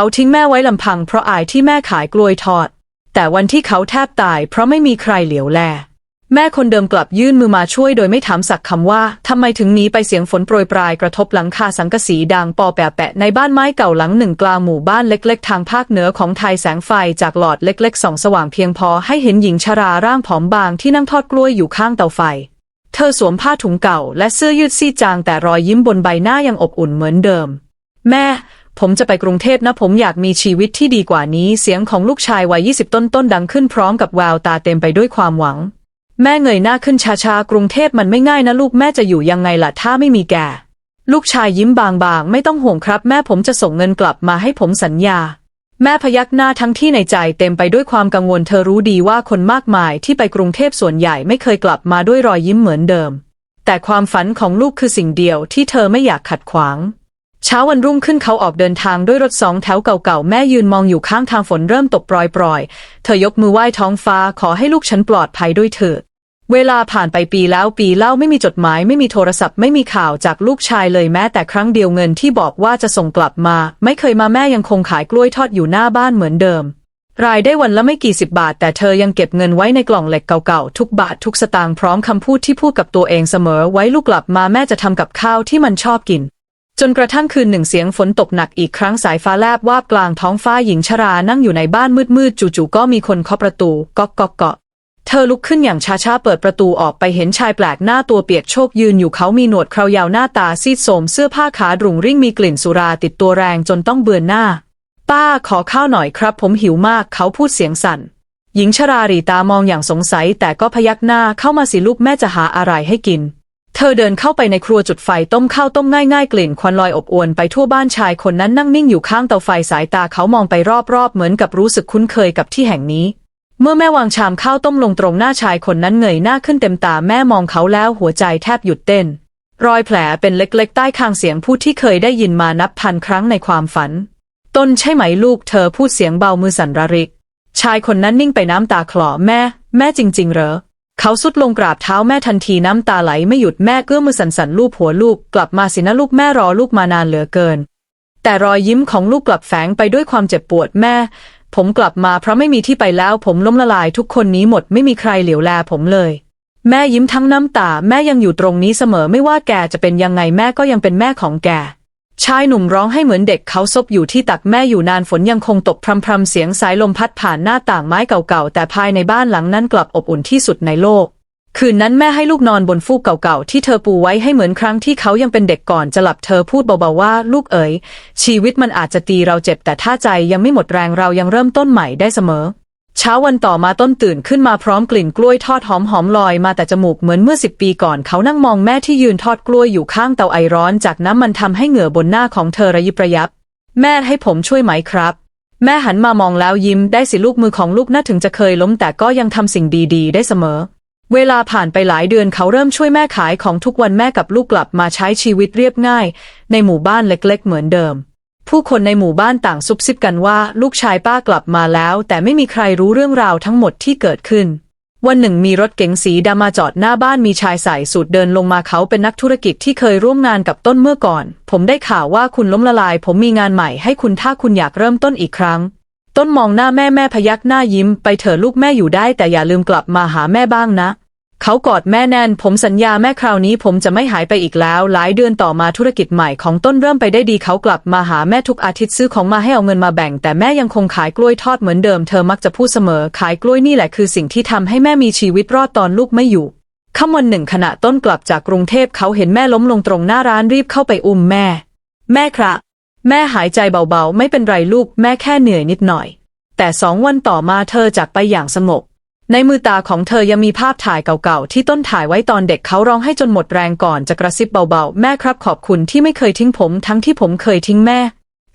เขาทิ้งแม่ไว้ลำพังเพราะอายที่แม่ขายกล้วยทอด แต่วันที่เขาแทบตายเพราะไม่มีใครเหลียวแล แม่คนเดิมกลับยื่นมือมาช่วยโดยไม่ถามสักคำว่าทำไมถึงหนีไปเสียงฝนโปรยปลายกระทบหลังคาสังกะสีดังปอแปะแปะในบ้านไม้เก่าหลังหนึ่งกลางหมู่บ้านเล็ก ๆ ทางภาคเหนือของไทยแสงไฟจากหลอดเล็กๆส่องสว่างเพียงพอให้เห็นหญิงชราร่างผอมบางที่นั่งทอดกล้วยอยู่ข้างเตาไฟ เธอสวมผ้าถุงเก่าและเสื้อยืดซีจางแต่รอยยิ้มบนใบหน้ายังอบอุ่นเหมือนเดิม แม่ ผมจะไปกรุงเทพนะผมอยากมีชีวิตที่ดีกว่านี้ เสียงของลูกชายวัย 20 ต้นต้นดังขึ้นพร้อมกับแววตาเต็มไปด้วยความหวัง แม่เงยหน้าขึ้นช้าๆ กรุงเทพมันไม่ง่ายนะลูกแม่จะอยู่ยังไงล่ะถ้าไม่มีแก ลูกชายยิ้มบางๆ ไม่ต้องห่วงครับ แม่ผมจะส่งเงินกลับมาให้ผมสัญญา แม่พยักหน้าทั้งที่ในใจเต็มไปด้วยความกังวลเธอรู้ดีว่าคนมากมายที่ไปกรุงเทพส่วนใหญ่ไม่เคยกลับมาด้วยรอยยิ้มเหมือนเดิม แต่ความฝันของลูกคือสิ่งเดียวที่เธอไม่อยากขัดขวาง เช้าวันรุ่งขึ้นเขาออกเดินทางด้วยรถสองแถวเก่าๆ แม่ยืนมองอยู่ข้างทางฝนเริ่มตกปรอยๆ เธอยกมือไหว้ท้องฟ้าขอให้ลูกฉันปลอดภัยด้วยเถิดเวลาผ่านไปปีแล้วปีเล่าไม่มีจดหมาย ไม่มีโทรศัพท์ไม่มีข่าวจากลูกชายเลยแม้แต่ครั้งเดียวเงินที่บอกว่าจะส่งกลับมา ไม่เคยมาแม่ยังคงขายกล้วยทอดอยู่หน้าบ้านเหมือนเดิม รายได้วันละไม่กี่สิบบาท แต่เธอยังเก็บเงินไว้ในกล่องเหล็กเก่าๆ ทุกบาททุกสตางค์พร้อมคำพูดที่พูดกับตัวเองเสมอไว้ลูกกลับมาแม่จะทำกับข้าวที่มันชอบกิน จนกระทั่งคืนหนึ่งเสียงฝนตกหนักอีกครั้งสายฟ้าแลบวาบกลางท้องฟ้าหญิงชรานั่งอยู่ในบ้านมืดๆจู่ๆก็มีคนเคาะประตูก๊อกก๊อกก๊อกเธอลุกขึ้นอย่างช้าๆเปิดประตูออกไปเห็นชายแปลกหน้าตัวเปียกโชกยืนอยู่เขามีหนวดเครายาวหน้าตาซีดโทรมเสื้อผ้าขาดรุงริ่งมีกลิ่นสุราติดตัวแรงจนต้องเบือนหน้า ป้าขอข้าวหน่อยครับ ผมหิวมากเขาพูดเสียงสั่น หญิงชรารีตามองอย่างสงสัยแต่ก็พยักหน้าเข้ามาสิลูกแม่จะหาอะไรให้กิน ธอเดินเข้าไปในครัวจุดไฟต้มข้าวต้มง่ายๆ กลิ่นควันลอยอบอวนไปทั่วบ้านชายคนนั้นนั่งนิ่งอยู่ข้างเตาไฟสายตาเขามองไปรอบๆ เหมือนกับรู้สึกคุ้นเคยกับที่แห่งนี้ เมื่อแม่วางชามข้าวต้มลงตรงหน้าชายคนนั้นเงยหน้าขึ้นเต็มตาแม่มองเขาแล้วหัวใจแทบหยุดเต้น รอยแผลเป็นเล็กๆ ใต้คางเสียงพูดที่เคยได้ยินมานับพันครั้งในความฝัน ต้นใช่ไหมลูกเธอพูดเสียงเบามือสั่นระริก ชายคนนั้นนิ่งไปน้ำตาคลอแม่ แม่จริง ๆ เหรอ เขาสุดลงกราบเท้าแม่ทันทีน้ำตาไหลไม่หยุดแม่เกื้อมือสั่นลูบหัวลูกกลับมาสินะลูกแม่รอลูกมานานเหลือเกิน แต่รอยยิ้มของลูกกลับแฝงไปด้วยความเจ็บปวดแม่ ผมกลับมาเพราะไม่มีที่ไปแล้วผมล้มละลายทุกคนหนี้หมดไม่มีใครเหลียวแลผมเลย แม่ยิ้มทั้งน้ำตา แม่ยังอยู่ตรงนี้เสมอไม่ว่าแกจะเป็นยังไงแม่ก็ยังเป็นแม่ของแก ชายหนุ่มร้องให้เหมือนเด็กเขาซบอยู่ที่ตักแม่อยู่นานฝนยังคงตกพรำๆเสียงสายลมพัดผ่านหน้าต่างไม้เก่าๆ แต่ภายในบ้านหลังนั้นกลับอบอุ่นที่สุดในโลก คืนนั้นแม่ให้ลูกนอนบนฟูกเก่าๆ ที่เธอปูไว้ให้เหมือนครั้งที่เขายังเป็นเด็กก่อนจะหลับเธอพูดเบาๆว่าลูกเอ๋ยชีวิตมันอาจจะตีเราเจ็บแต่ถ้าใจยังไม่หมดแรงเรายังเริ่มต้นใหม่ได้เสมอ เช้าวันต่อมาต้นตื่นขึ้นมาพร้อมกลิ่นกล้วยทอดหอมหอมลอยมาแต่จมูกเหมือนเมื่อสิบปีก่อนเขานั่งมองแม่ที่ยืนทอดกล้วยอยู่ข้างเตาไอร้อนจากน้ำมันทำให้เหงื่อบนหน้าของเธอระยิบระยับ แม่ให้ผมช่วยไหมครับ แม่หันมามองแล้วยิ้มได้สิลูกมือของลูกน่าถึงจะเคยล้มแต่ก็ยังทำสิ่งดีๆ ได้เสมอ เวลาผ่านไปหลายเดือนเขาเริ่มช่วยแม่ขายของทุกวันแม่กับลูกกลับมาใช้ชีวิตเรียบง่าย ในหมู่บ้านเล็กๆ เหมือนเดิม ผู้คนในหมู่บ้านต่างซุบซิบกันว่าลูกชายป้ากลับมาแล้ว แต่ไม่มีใครรู้เรื่องราวทั้งหมดที่เกิดขึ้น วันหนึ่งมีรถเก๋งสีดำมาจอดหน้าบ้านมีชายใส่สูทเดินลงมาเขาเป็นนักธุรกิจที่เคยร่วมงานกับต้นเมื่อก่อน ผมได้ข่าวว่าคุณล้มละลาย ผมมีงานใหม่ให้คุณถ้าคุณอยากเริ่มต้นอีกครั้ง ต้นมองหน้าแม่แม่พยักหน้ายิ้ม ไปเถอะลูกแม่อยู่ได้ แต่อย่าลืมกลับมาหาแม่บ้างนะ เขากอดแม่แน่น ผมสัญญาแม่คราวนี้ผมจะไม่หายไปอีกแล้ว หลายเดือนต่อมาธุรกิจใหม่ของต้นเริ่มไปได้ดีเขากลับมาหาแม่ทุกอาทิตย์ซื้อของมาให้เอาเงินมาแบ่ง แต่แม่ยังคงขายกล้วยทอดเหมือนเดิมเธอมักจะพูดเสมอ ขายกล้วยนี่แหละคือสิ่งที่ทำให้แม่มีชีวิตรอดตอนลูกไม่อยู่ค่ำวันหนึ่งขณะต้นกลับจากกรุงเทพเขาเห็นแม่ล้มลงตรงหน้าร้านรีบเข้าไปอุ้มแม่ แม่ครับแม่หายใจเบาๆ ไม่เป็นไรลูก แม่แค่เหนื่อยนิดหน่อย แต่สองวันต่อมาเธอจากไปอย่างสงบ ในมือตาของเธอยังมีภาพถ่ายเก่าๆ ที่ต้นถ่ายไว้ตอนเด็กเขาร้องให้จนหมดแรงก่อนจะกระซิบเบาๆ แม่ครับขอบคุณที่ไม่เคยทิ้งผมทั้งที่ผมเคยทิ้งแม่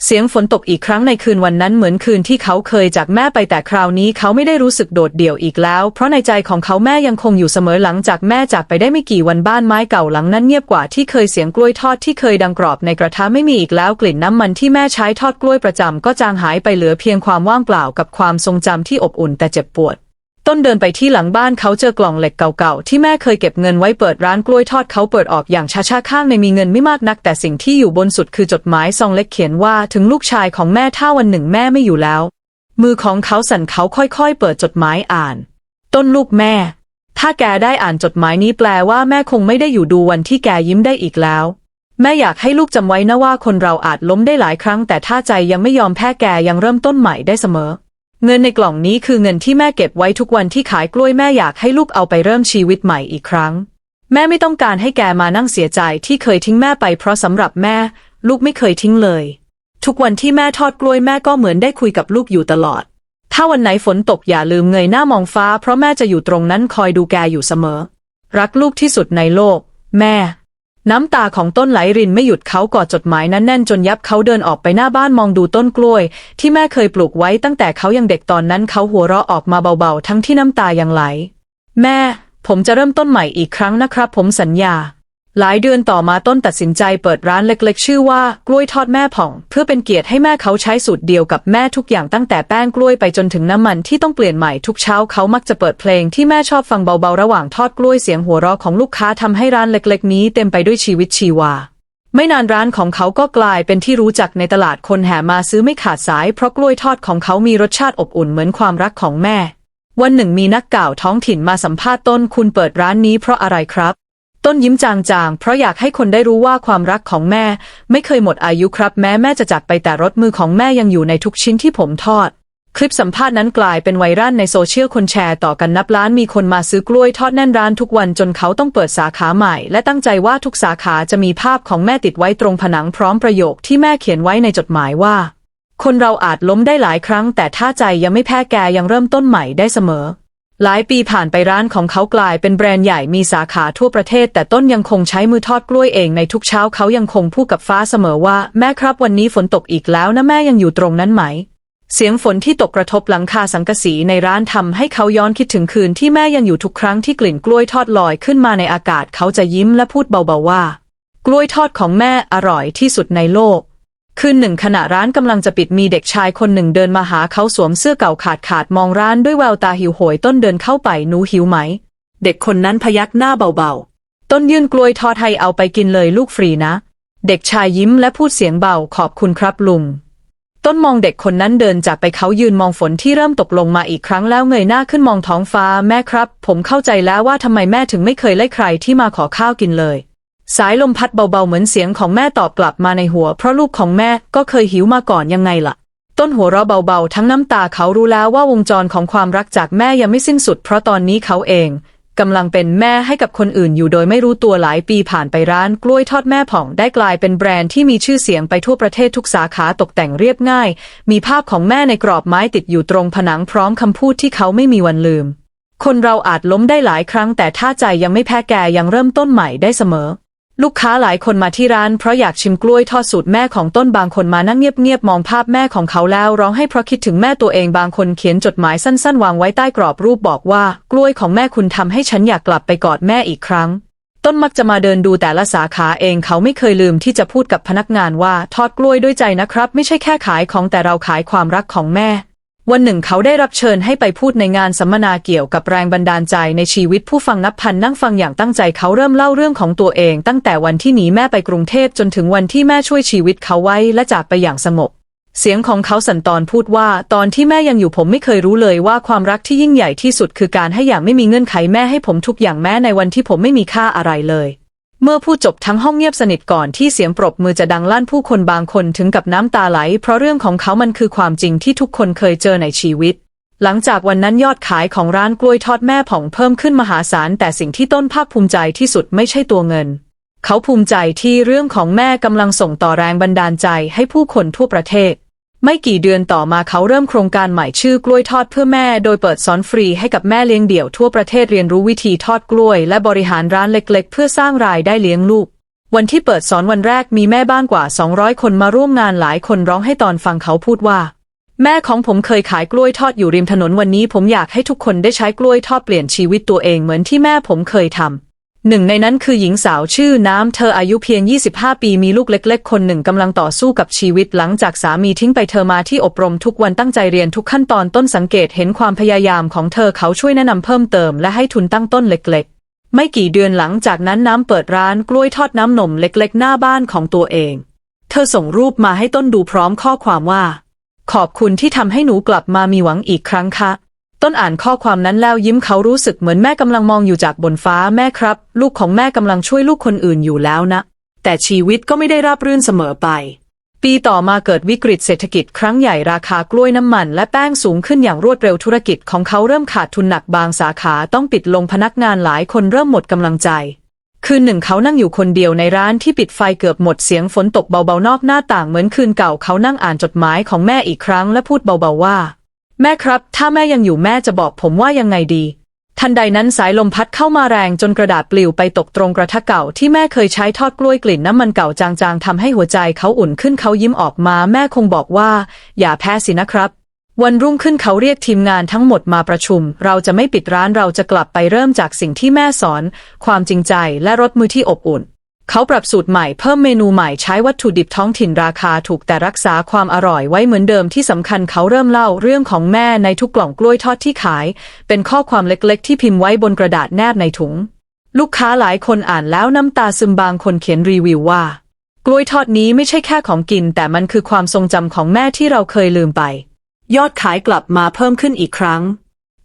เสียงฝนตกอีกครั้งในคืนวันนั้นเหมือนคืนที่เขาเคยจากแม่ไปแต่คราวนี้เขาไม่ได้รู้สึกโดดเดี่ยวอีกแล้ว เพราะในใจของเขาแม่ยังคงอยู่เสมอหลังจากแม่จากไปได้ไม่กี่วันบ้านไม้เก่าหลังนั้นเงียบกว่าที่เคยเสียงกล้วยทอดที่เคยดังกรอบในกระทะไม่มีอีกแล้วกลิ่นน้ำมันที่แม่ใช้ทอดกล้วยประจำก็จางหายไปเหลือเพียงความว่างเปล่ากับความทรงจำที่อบอุ่นแต่เจ็บปวด ต้นเดินไปที่หลังบ้านเขาเจอกล่องเหล็กเก่าๆ ที่แม่เคยเก็บเงินไว้เปิดร้านกล้วยทอดเขาเปิดออกอย่างช้าๆข้างในมีเงินไม่มากนัก แต่สิ่งที่อยู่บนสุดคือจดหมายซองเล็กเขียนว่าถึงลูกชายของแม่ถ้าวันหนึ่งแม่ไม่อยู่แล้ว มือของเขาสั่นเขาค่อยๆ เปิดจดหมายอ่าน ต้นลูกแม่ ถ้าแกได้อ่านจดหมายนี้แปลว่าแม่คงไม่ได้อยู่ดูวันที่แกยิ้มได้อีกแล้ว แม่อยากให้ลูกจำไว้นะว่าคนเราอาจล้มได้หลายครั้ง แต่ถ้าใจยังไม่ยอมแพ้แกยังเริ่มต้นใหม่ได้เสมอ เงินในกล่องนี้คือเงินที่แม่เก็บไว้ทุกวันที่ขายกล้วยแม่อยากให้ลูกเอาไปเริ่มชีวิตใหม่อีกครั้ง แม่ไม่ต้องการให้แกมานั่งเสียใจที่เคยทิ้งแม่ไปเพราะสำหรับแม่ ลูกไม่เคยทิ้งเลย ทุกวันที่แม่ทอดกล้วยแม่ก็เหมือนได้คุยกับลูกอยู่ตลอด ถ้าวันไหนฝนตกอย่าลืมเงยหน้ามองฟ้า เพราะแม่จะอยู่ตรงนั้นคอยดูแกอยู่เสมอ รักลูกที่สุดในโลก แม่ น้ำตาของต้นไหลรินไม่หยุดเขากอดจดหมายนั้นแน่นจนยับเขาเดินออกไปหน้าบ้านมองดูต้นกล้วย ที่แม่เคยปลูกไว้ตั้งแต่เขายังเด็กตอนนั้นเขาหัวเราะออกมาเบาๆ ทั้งที่น้ำตายังไหล แม่ ผมจะเริ่มต้นใหม่อีกครั้งนะครับ ผมสัญญา หลายเดือนต่อมาต้นตัดสินใจเปิดร้านเล็กๆ ชื่อว่ากล้วยทอดแม่ผ่อง เพื่อเป็นเกียรติให้แม่เขาใช้สูตรเดียวกับแม่ทุกอย่างตั้งแต่แป้งกล้วยไปจนถึงน้ำมันที่ต้องเปลี่ยนใหม่ทุกเช้าเขามักจะเปิดเพลงที่แม่ชอบฟังเบาๆ ระหว่างทอดกล้วยเสียงหัวเราะของลูกค้าทำให้ร้านเล็กๆ นี้เต็มไปด้วยชีวิตชีวา ไม่นานร้านของเขาก็กลายเป็นที่รู้จักในตลาดคนแห่มาซื้อไม่ขาดสาย เพราะกล้วยทอดของเขามีรสชาติอบอุ่นเหมือนความรักของแม่ วันหนึ่งมีนักก่าวท้องถิ่นมาสัมภาษณ์ต้นคุณเปิดร้านนี้เพราะอะไรครับ ต้นยิ้มจางๆ เพราะอยากให้คนได้รู้ว่าความรักของแม่ ไม่เคยหมดอายุครับ แม้แม่จะจากไปแต่รถมือของแม่ยังอยู่ในทุกชิ้นที่ผมทอด คลิปสัมภาษณ์นั้นกลายเป็นไวรัลในโซเชียลคนแชร์ต่อกันนับล้านมีคนมาซื้อกล้วยทอดแน่นร้านทุกวันจนเขาต้องเปิดสาขาใหม่ และตั้งใจว่าทุกสาขาจะมีภาพของแม่ติดไว้ตรงผนังพร้อมประโยคที่แม่เขียนไว้ในจดหมายว่า คนเราอาจล้มได้หลายครั้ง แต่ถ้าใจยังไม่แพ้แกยังเริ่มต้นใหม่ได้เสมอ หลายปีผ่านไปร้านของเขากลายเป็นแบรนด์ใหญ่มีสาขาทั่วประเทศ แต่ต้นยังคงใช้มือทอดกล้วยเองในทุกเช้าเขายังคงพูดกับฟ้าเสมอว่า แม่ครับวันนี้ฝนตกอีกแล้วนะแม่ยังอยู่ตรงนั้นไหม เสียงฝนที่ตกกระทบหลังคาสังกะสีในร้านทำให้เขาย้อนคิดถึงคืนที่แม่ยังอยู่ทุกครั้งที่กลิ่นกล้วยทอดลอยขึ้นมาในอากาศเขาจะยิ้มและพูดเบาๆว่า กล้วยทอดของแม่อร่อยที่สุดในโลก คืนหนึ่งขณะร้านกำลังจะปิดมีเด็กชายคนหนึ่งเดินมาหาเขาสวมเสื้อเก่าขาดขาดๆมองร้านด้วยแววตาหิวโหยต้นเดินเข้าไปหนูหิวไหม เด็กคนนั้นพยักหน้าเบาๆ ต้นยื่นกล้วยทอดให้เอาไปกินเลยลูกฟรีนะ เด็กชายยิ้มและพูดเสียงเบาขอบคุณครับลุงต้นมองเด็กคนนั้นเดินจากไปเขายืนมองฝนที่เริ่มตกลงมาอีกครั้งแล้วเงยหน้าขึ้นมองท้องฟ้าแม่ครับ ผมเข้าใจแล้วว่าทำไมแม่ถึงไม่เคยไล่ใครที่มาขอข้าวกินเลย สายลมพัดเบาๆเหมือนเสียงของแม่ตอบกลับมาในหัว เพราะลูกของแม่ก็เคยหิวมาก่อนยังไงล่ะ ต้นหัวเราะเบาๆ ทั้งน้ำตาเขารู้แล้วว่าวงจรของความรักจากแม่ยังไม่สิ้นสุด เพราะตอนนี้เขาเองกำลังเป็นแม่ให้กับคนอื่นอยู่โดยไม่รู้ตัวหลายปีผ่านไปร้านกล้วยทอดแม่ผ่องได้กลายเป็นแบรนด์ที่มีชื่อเสียงไปทั่วประเทศทุกสาขาตกแต่งเรียบง่าย มีภาพของแม่ในกรอบไม้ติดอยู่ตรงผนังพร้อมคำพูดที่เขาไม่มีวันลืม คนเราอาจล้มได้หลายครั้งแต่ถ้าใจยังไม่แพ้แกยังเริ่มต้นใหม่ได้เสมอ ลูกค้าหลายคนมาที่ร้านเพราะอยากชิมกล้วยทอดสูตรแม่ของต้นบางคนมานั่งเงียบๆมองภาพแม่ของเขาแล้วร้องให้เพราะคิดถึงแม่ตัวเองบางคนเขียนจดหมายสั้นๆ วางไว้ใต้กรอบรูปบอกว่า กล้วยของแม่คุณทำให้ฉันอยากกลับไปกอดแม่อีกครั้ง ต้นมักจะมาเดินดูแต่ละสาขาเองเขาไม่เคยลืมที่จะพูดกับพนักงานว่าทอดกล้วยด้วยใจนะครับ ไม่ใช่แค่ขายของแต่เราขายความรักของแม่ วันหนึ่งเขาได้รับเชิญให้ไปพูดในงานสัมมนาเกี่ยวกับแรงบันดาลใจในชีวิตผู้ฟังนับพันนั่งฟังอย่างตั้งใจเขาเริ่มเล่าเรื่องของตัวเอง ตั้งแต่วันที่หนีแม่ไปกรุงเทพจนถึงวันที่แม่ช่วยชีวิตเขาไว้และจากไปอย่างสงบเสียงของเขาสันตอนพูดว่า ตอนที่แม่ยังอยู่ผมไม่เคยรู้เลยว่าความรักที่ยิ่งใหญ่ที่สุดคือการให้อย่างไม่มีเงื่อนไขแม่ให้ผมทุกอย่างแม้ในวันที่ผมไม่มีค่าอะไรเลย เมื่อพูดจบทั้งห้องเงียบสนิทก่อนที่เสียงปรบมือจะดังลั่นผู้คนบางคนถึงกับน้ำตาไหล เพราะเรื่องของเขามันคือความจริงที่ทุกคนเคยเจอในชีวิต หลังจากวันนั้นยอดขายของร้านกล้วยทอดแม่ผ่องเพิ่มขึ้นมหาศาล แต่สิ่งที่ต้นภาคภูมิใจที่สุดไม่ใช่ตัวเงิน เขาภูมิใจที่เรื่องของแม่กำลังส่งต่อแรงบันดาลใจให้ผู้คนทั่วประเทศ ไม่กี่เดือนต่อมาเขาเริ่มโครงการใหม่ชื่อกล้วยทอดเพื่อแม่ โดยเปิดสอนฟรีให้กับแม่เลี้ยงเดี่ยวทั่วประเทศเรียนรู้วิธีทอดกล้วย และบริหารร้านเล็ก ๆ เพื่อสร้างรายได้เลี้ยงลูก วันที่เปิดสอนวันแรกมีแม่บ้านกว่า 200 คนมาร่วมงานหลายคนร้องให้ตอนฟังเขาพูดว่า แม่ของผมเคยขายกล้วยทอดอยู่ริมถนนวันนี้ ผมอยากให้ทุกคนได้ใช้กล้วยทอดเปลี่ยนชีวิตตัวเองเหมือนที่แม่ผมเคยทำ หนึ่งในนั้นคือหญิงสาวชื่อน้ำ เธออายุเพียง 25 ปีมีลูกเล็กๆ คนหนึ่งกำลังต่อสู้กับชีวิตหลังจากสามีทิ้งไปเธอมาที่อบรมทุกวันตั้งใจเรียนทุกขั้นตอนต้นสังเกตเห็นความพยายามของเธอเขาช่วยแนะนำเพิ่มเติมและให้ทุนตั้งต้นเล็กๆ ไม่กี่เดือนหลังจากนั้นน้ำเปิดร้านกล้วยทอดน้ำนมเล็กๆ หน้าบ้านของตัวเอง เธอส่งรูปมาให้ต้นดูพร้อมข้อความว่า ขอบคุณที่ทำให้หนูกลับมามีหวังอีกครั้งค่ะ ต้นอ่านข้อความนั้นแล้วยิ้มเขารู้สึกเหมือนแม่กำลังมองอยู่จากบนฟ้าแม่ครับ ลูกของแม่กำลังช่วยลูกคนอื่นอยู่แล้วนะ แต่ชีวิตก็ไม่ได้ราบรื่นเสมอไป ปีต่อมาเกิดวิกฤตเศรษฐกิจครั้งใหญ่ราคากล้วยน้ำมันและแป้งสูงขึ้นอย่างรวดเร็วธุรกิจของเขาเริ่มขาดทุนหนักบางสาขาต้องปิดลงพนักงานหลายคนเริ่มหมดกำลังใจคืนหนึ่งเขานั่งอยู่คนเดียวในร้านที่ปิดไฟเกือบหมดเสียงฝนตกเบาๆนอกหน้าต่างเหมือนคืนเก่าเขานั่งอ่านจดหมายของแม่อีกครั้งและพูดเบาๆว่า แม่ครับ ถ้าแม่ยังอยู่แม่จะบอกผมว่ายังไงดี ทันใดนั้นสายลมพัดเข้ามาแรงจนกระดาษปลิวไปตกตรงกระทะเก่าที่แม่เคยใช้ทอดกล้วยกลิ่นน้ำมันเก่าจางๆทำให้หัวใจเขาอุ่นขึ้นเขายิ้มออกมาแม่คงบอกว่า อย่าแพ้สินะครับ วันรุ่งขึ้นเขาเรียกทีมงานทั้งหมดมาประชุม เราจะไม่ปิดร้านเราจะกลับไปเริ่มจากสิ่งที่แม่สอน ความจริงใจและรสมือที่อบอุ่น เขาปรับสูตรใหม่เพิ่มเมนูใหม่ใช้วัตถุดิบท้องถิ่นราคาถูกแต่รักษาความอร่อยไว้เหมือนเดิมที่สำคัญเขาเริ่มเล่าเรื่องของแม่ในทุกกล่องกล้วยทอดที่ขาย เป็นข้อความเล็กๆ ที่พิมพ์ไว้บนกระดาษแนบในถุง ลูกค้าหลายคนอ่านแล้วน้ำตาซึมบางคนเขียนรีวิวว่า กล้วยทอดนี้ไม่ใช่แค่ของกิน แต่มันคือความทรงจำของแม่ที่เราเคยลืมไป ยอดขายกลับมาเพิ่มขึ้นอีกครั้ง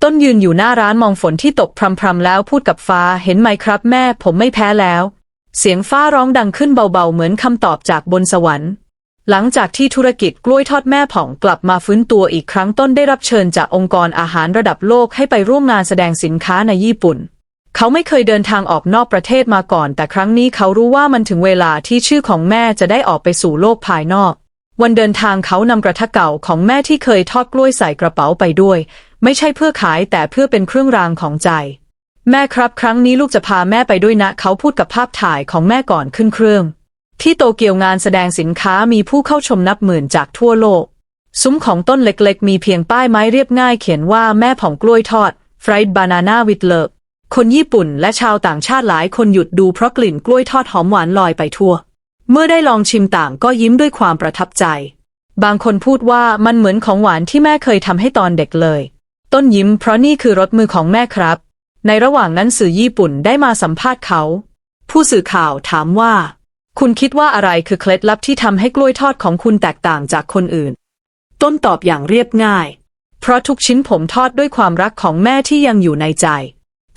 ต้นยืนอยู่หน้าร้านมองฝนที่ตกพรำๆแล้วพูดกับฟ้าเห็นไหมครับแม่ผมไม่แพ้แล้ว เสียงฟ้าร้องดังขึ้นเบาๆ เหมือนคำตอบจากบนสวรรค์ หลังจากที่ธุรกิจกล้วยทอดแม่ผ่องกลับมาฟื้นตัวอีกครั้งต้นได้รับเชิญจากองค์กรอาหารระดับโลกให้ไปร่วมงานแสดงสินค้าในญี่ปุ่น เขาไม่เคยเดินทางออกนอกประเทศมาก่อน แต่ครั้งนี้เขารู้ว่ามันถึงเวลาที่ชื่อของแม่จะได้ออกไปสู่โลกภายนอก วันเดินทางเขานำกระทะเก่าของแม่ที่เคยทอดกล้วยใส่กระเป๋าไปด้วย ไม่ใช่เพื่อขายแต่เพื่อเป็นเครื่องรางของใจ แม่ครับครั้งนี้ลูกจะพาแม่ไปด้วยนะ เขาพูดกับภาพถ่ายของแม่ก่อนขึ้นเครื่อง ที่โตเกียวงานแสดงสินค้ามีผู้เข้าชมนับหมื่นจากทั่วโลก ซุ้มของต้นเล็กๆ มีเพียงป้ายไม้เรียบง่ายเขียนว่าแม่ผ่องกล้วยทอด fried banana with love คนญี่ปุ่นและชาวต่างชาติหลายคนหยุดดูเพราะกลิ่นกล้วยทอดหอมหวานลอยไปทั่ว เมื่อได้ลองชิมต่างก็ยิ้มด้วยความประทับใจ บางคนพูดว่ามันเหมือนของหวานที่แม่เคยทำให้ตอนเด็กเลย ต้นยิ้มเพราะนี่คือรสมือของแม่ครับ ในระหว่างนั้นสื่อญี่ปุ่นได้มาสัมภาษณ์เขา ผู้สื่อข่าวถามว่า คุณคิดว่าอะไรคือเคล็ดลับที่ทำให้กล้วยทอดของคุณแตกต่างจากคนอื่น ต้นตอบอย่างเรียบง่าย เพราะทุกชิ้นผมทอดด้วยความรักของแม่ที่ยังอยู่ในใจ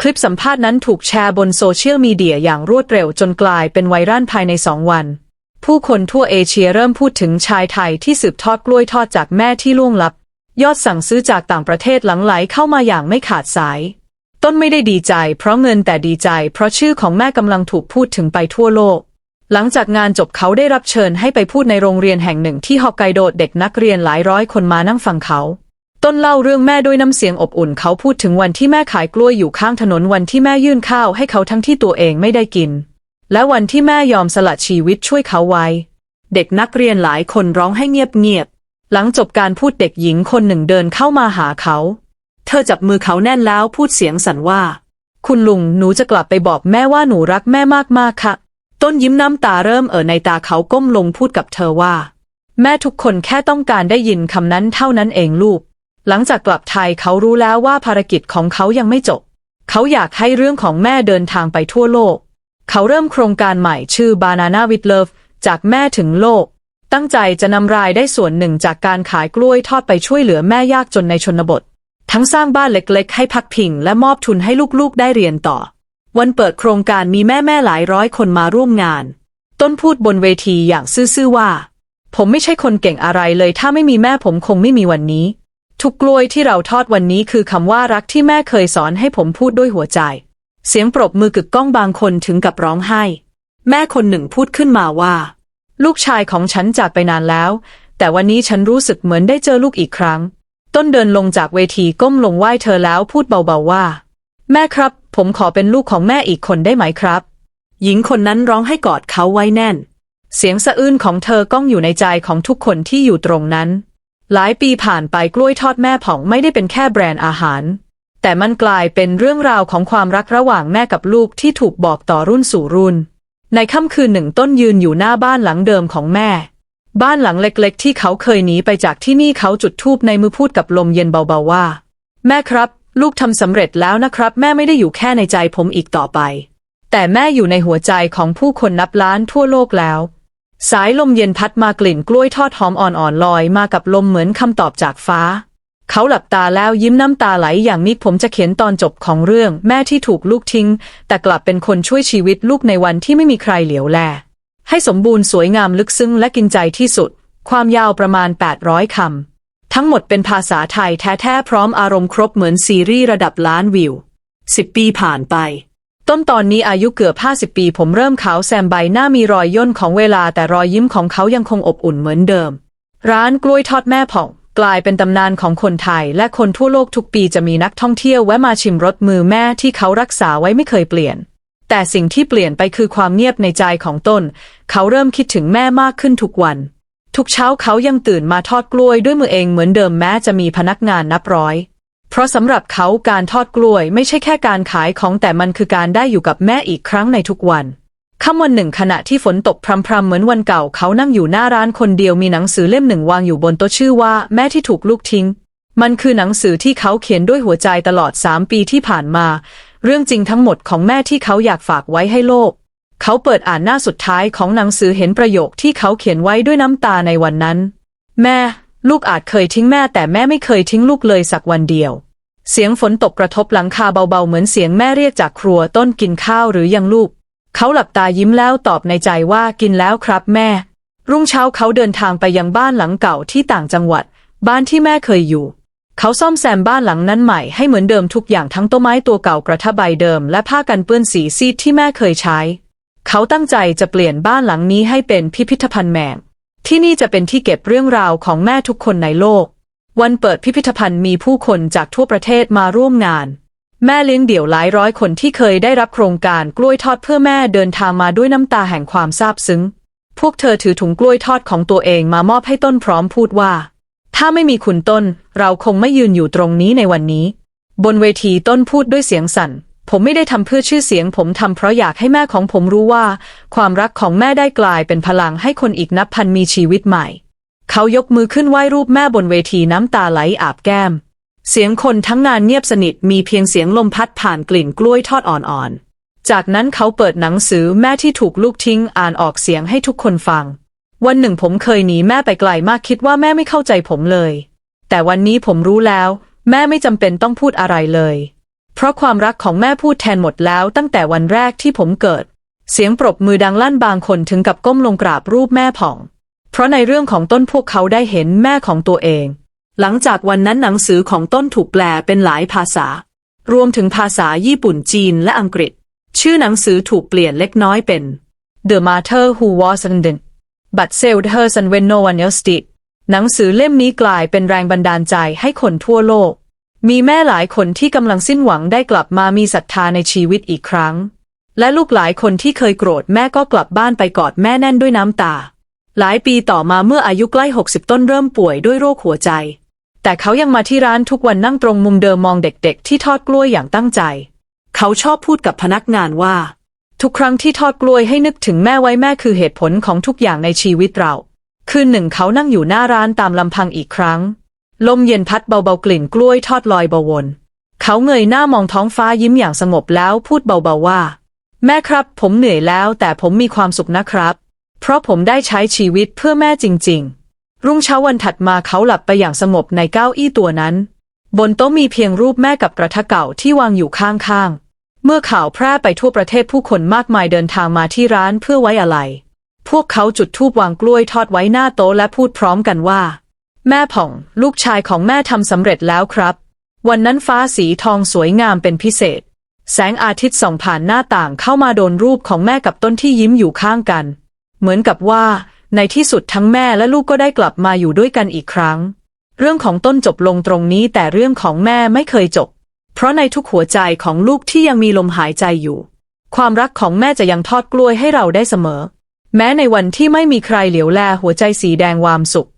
คลิปสัมภาษณ์นั้นถูกแชร์บนโซเชียลมีเดียอย่างรวดเร็วจนกลายเป็นไวรัลภายในสองวัน ผู้คนทั่วเอเชียเริ่มพูดถึงชายไทยที่สืบทอดกล้วยทอดจากแม่ที่ล่วงลับ ยอดสั่งซื้อจากต่างประเทศหลังไหลเข้ามาอย่างไม่ขาดสาย ต้นไม่ได้ดีใจเพราะเงินแต่ดีใจเพราะชื่อของแม่กำลังถูกพูดถึงไปทั่วโลก หลังจากงานจบเขาได้รับเชิญให้ไปพูดในโรงเรียนแห่งหนึ่งที่ฮอกไกโดเด็กนักเรียนหลายร้อยคนมานั่งฟังเขา ต้นเล่าเรื่องแม่ด้วยน้ำเสียงอบอุ่นเขาพูดถึงวันที่แม่ขายกล้วยอยู่ข้างถนนวันที่แม่ยื่นข้าวให้เขาทั้งที่ตัวเองไม่ได้กิน และวันที่แม่ยอมสละชีวิตช่วยเขาไว้ เด็กนักเรียนหลายคนร้องให้เงียบๆหลังจบการพูดเด็กหญิงคนหนึ่งเดินเข้ามาหาเขา เธอจับมือเขาแน่นแล้วพูดเสียงสั่นว่า คุณลุงหนูจะกลับไปบอกแม่ว่าหนูรักแม่มากๆค่ะ ต้นยิ้มน้ำตาเริ่มเอ่อในตาเขาก้มลงพูดกับเธอว่า แม่ทุกคนแค่ต้องการได้ยินคำนั้นเท่านั้นเองลูก หลังจากกลับไทยเขารู้แล้วว่าภารกิจของเขายังไม่จบ เขาอยากให้เรื่องของแม่เดินทางไปทั่วโลก เขาเริ่มโครงการใหม่ชื่อ Banana with Love จากแม่ถึงโลก ตั้งใจจะนำรายได้ส่วนหนึ่งจากการขายกล้วยทอดไปช่วยเหลือแม่ยากจนในชนบท ทั้งสร้างบ้านเล็กๆ ให้พักพิงและมอบทุนให้ลูกๆได้เรียนต่อ วันเปิดโครงการมีแม่ๆหลายร้อยคนมาร่วมงาน ต้นพูดบนเวทีอย่างซื่อๆว่า ผมไม่ใช่คนเก่งอะไรเลย ถ้าไม่มีแม่ผมคงไม่มีวันนี้ ทุกกล้วยที่เราทอดวันนี้คือคำว่ารักที่แม่เคยสอนให้ผมพูดด้วยหัวใจ เสียงปรบมือกึกก้องบางคนถึงกับร้องไห้ แม่คนหนึ่งพูดขึ้นมาว่า ลูกชายของฉันจากไปนานแล้ว แต่วันนี้ฉันรู้สึกเหมือนได้เจอลูกอีกครั้ง ต้นเดินลงจากเวทีก้มลงไหว้เธอแล้วพูดเบาๆว่า แม่ครับ ผมขอเป็นลูกของแม่อีกคนได้ไหมครับ หญิงคนนั้นร้องให้กอดเขาไว้แน่น เสียงสะอื้นของเธอก้องอยู่ในใจของทุกคนที่อยู่ตรงนั้น หลายปีผ่านไปกล้วยทอดแม่ผ่องไม่ได้เป็นแค่แบรนด์อาหาร แต่มันกลายเป็นเรื่องราวของความรักระหว่างแม่กับลูกที่ถูกบอกต่อรุ่นสู่รุ่น ในค่ำคืนหนึ่งต้นยืนอยู่หน้าบ้านหลังเดิมของแม่ บ้านหลังเล็กๆ ที่เขาเคยหนีไปจากที่นี่เขาจุดธูปในมือพูดกับลมเย็นเบาๆว่า แม่ครับ ลูกทำสำเร็จแล้วนะครับ แม่ไม่ได้อยู่แค่ในใจผมอีกต่อไป แต่แม่อยู่ในหัวใจของผู้คนนับล้านทั่วโลกแล้ว สายลมเย็นพัดมากลิ่นกล้วยทอดหอมอ่อนๆลอยมากับลมเหมือนคำตอบจากฟ้า เขาหลับตาแล้วยิ้มน้ำตาไหลอย่างนี้ผมจะเขียนตอนจบของเรื่อง แม่ที่ถูกลูกทิ้ง แต่กลับเป็นคนช่วยชีวิตลูกในวันที่ไม่มีใครเหลียวแล ให้สมบูรณ์สวยงามลึกซึ้งและกินใจที่สุด ความยาวประมาณ 800 คำ ทั้งหมดเป็นภาษาไทยแท้ๆพร้อมอารมณ์ครบเหมือนซีรีส์ระดับล้านวิว 10 ปีผ่านไป ต้นตอนนี้อายุเกือบ 50 ปี ผมเริ่มขาวแซมใบหน้ามีรอยย่นของเวลาแต่รอยยิ้มของเขายังคงอบอุ่นเหมือนเดิม ร้านกล้วยทอดแม่ผ่องกลายเป็นตำนานของคนไทยและคนทั่วโลกทุกปีจะมีนักท่องเที่ยวแวะมาชิมรสมือแม่ที่เขารักษาไว้ไม่เคยเปลี่ยน แต่สิ่งที่เปลี่ยนไปคือความเงียบในใจของต้น เขาเริ่มคิดถึงแม่มากขึ้นทุกวัน ทุกเช้าเขายังตื่นมาทอดกล้วยด้วยมือเองเหมือนเดิมแม้จะมีพนักงานนับร้อย เพราะสำหรับเขาการทอดกล้วยไม่ใช่แค่การขายของแต่มันคือการได้อยู่กับแม่อีกครั้งในทุกวันค่ำวันหนึ่งขณะที่ฝนตกพรำๆเหมือนวันเก่าเขานั่งอยู่หน้าร้านคนเดียวมีหนังสือเล่มหนึ่งวางอยู่บนโต๊ะชื่อว่าแม่ที่ถูกลูกทิ้ง มันคือหนังสือที่เขาเขียนด้วยหัวใจตลอดสามปีที่ผ่านมา เรื่องจริงทั้งหมดของแม่ที่เขาอยากฝากไว้ให้โลก เขาเปิดอ่านหน้าสุดท้ายของหนังสือเห็นประโยคที่เขาเขียนไว้ด้วยน้ำตาในวันนั้น แม่ ลูกอาจเคยทิ้งแม่แต่แม่ไม่เคยทิ้งลูกเลยสักวันเดียว เสียงฝนตกกระทบหลังคาเบาๆเหมือนเสียงแม่เรียกจากครัวต้นกินข้าวหรือยังลูก เขาหลับตายิ้มแล้วตอบในใจว่ากินแล้วครับแม่ รุ่งเช้าเขาเดินทางไปยังบ้านหลังเก่าที่ต่างจังหวัด บ้านที่แม่เคยอยู่ เขาซ่อมแซมบ้านหลังนั้นใหม่ให้เหมือนเดิมทุกอย่างทั้งต้นไม้ตัวเก่ากระทะใบเดิม และผ้ากันเปื้อนสีซีดที่แม่เคยใช้ เขาตั้งใจจะเปลี่ยนบ้านหลังนี้ให้เป็นพิพิธภัณฑ์แมงที่นี่จะเป็นที่เก็บเรื่องราวของแม่ทุกคนในโลก วันเปิดพิพิธภัณฑ์มีผู้คนจากทั่วประเทศมาร่วมงาน แม่เลี้ยงเดี่ยวหลายร้อยคนที่เคยได้รับโครงการกล้วยทอดเพื่อแม่เดินทางมาด้วยน้ำตาแห่งความซาบซึ้ง พวกเธอถือถุงกล้วยทอดของตัวเองมามอบให้ต้นพร้อมพูดว่า ถ้าไม่มีคุณต้น เราคงไม่ยืนอยู่ตรงนี้ในวันนี้ บนเวทีต้นพูดด้วยเสียงสั่น ผมไม่ได้ทำเพื่อชื่อเสียง ผมทำเพราะอยากให้แม่ของผมรู้ว่า ความรักของแม่ได้กลายเป็นพลังให้คนอีกนับพันมีชีวิตใหม่ เขายกมือขึ้นไหว้รูปแม่บนเวทีน้ำตาไหลอาบแก้ม เสียงคนทั้งงานเงียบสนิทมีเพียงเสียงลมพัดผ่านกลิ่นกล้วยทอดอ่อนๆ จากนั้นเขาเปิดหนังสือแม่ที่ถูกลูกทิ้งอ่านออกเสียงให้ทุกคนฟัง วันหนึ่งผมเคยหนีแม่ไปไกลมากคิดว่าแม่ไม่เข้าใจผมเลย แต่วันนี้ผมรู้แล้ว แม่ไม่จำเป็นต้องพูดอะไรเลย เพราะความรักของแม่พูดแทนหมดแล้วตั้งแต่วันแรกที่ผมเกิด เสียงปรบมือดังลั่นบางคนถึงกับก้มลงกราบรูปแม่ผ่อง เพราะในเรื่องของต้นพวกเขาได้เห็นแม่ของตัวเอง หลังจากวันนั้นหนังสือของต้นถูกแปลเป็นหลายภาษา รวมถึงภาษาญี่ปุ่นจีนและอังกฤษ ชื่อหนังสือถูกเปลี่ยนเล็กน้อยเป็น The Mother Who Was a n d e n Wasn't Dead But Saved Her Son When No One Else Did หนังสือเล่มนี้กลายเป็นแรงบันดาลใจให้คนทั่วโลก มีแม่หลายคนที่กำลังสิ้นหวังได้กลับมามีศรัทธาในชีวิตอีกครั้ง และลูกหลายคนที่เคยโกรธแม่ก็กลับบ้านไปกอดแม่แน่นด้วยน้ำตา หลายปีต่อมาเมื่ออายุใกล้ 60 ต้นเริ่มป่วยด้วยโรคหัวใจ แต่เขายังมาที่ร้านทุกวันนั่งตรงมุมเดิมมองเด็กๆ ที่ทอดกล้วยอย่างตั้งใจ เขาชอบพูดกับพนักงานว่า ทุกครั้งที่ทอดกล้วยให้นึกถึงแม่ไว้แม่คือเหตุผลของทุกอย่างในชีวิตเรา คืนหนึ่งเขานั่งอยู่หน้าร้านตามลำพังอีกครั้ง ลมเย็นพัดเบาๆกลิ่นกล้วยทอดลอยเบาวน เขาเงยหน้ามองท้องฟ้ายิ้มอย่างสงบแล้วพูดเบาๆว่า แม่ครับ ผมเหนื่อยแล้ว แต่ผมมีความสุขนะครับ เพราะผมได้ใช้ชีวิตเพื่อแม่จริง ๆ รุ่งเช้าวันถัดมาเขาหลับไปอย่างสงบในเก้าอี้ตัวนั้น บนโต๊ะมีเพียงรูปแม่กับกระทะเก่าที่วางอยู่ข้างๆ เมื่อข่าวแพร่ไปทั่วประเทศผู้คนมากมายเดินทางมาที่ร้านเพื่อไว้อะไร พวกเขาจุดธูปวางกล้วยทอดไว้หน้าโต๊ะและพูดพร้อมกันว่า แม่ผ่อง ลูกชายของแม่ทำสำเร็จแล้วครับ วันนั้นฟ้าสีทองสวยงามเป็นพิเศษ แสงอาทิตย์ส่องผ่านหน้าต่างเข้ามาโดนรูปของแม่กับต้นที่ยิ้มอยู่ข้างกัน เหมือนกับว่า ในที่สุดทั้งแม่และลูกก็ได้กลับมาอยู่ด้วยกันอีกครั้ง เรื่องของต้นจบลงตรงนี้แต่เรื่องของแม่ไม่เคยจบ เพราะในทุกหัวใจของลูกที่ยังมีลมหายใจอยู่ ความรักของแม่จะยังทอดกล้วยให้เราได้เสมอ แม้ในวันที่ไม่มีใครเหลียวแลหัวใจสีแดงวามสุข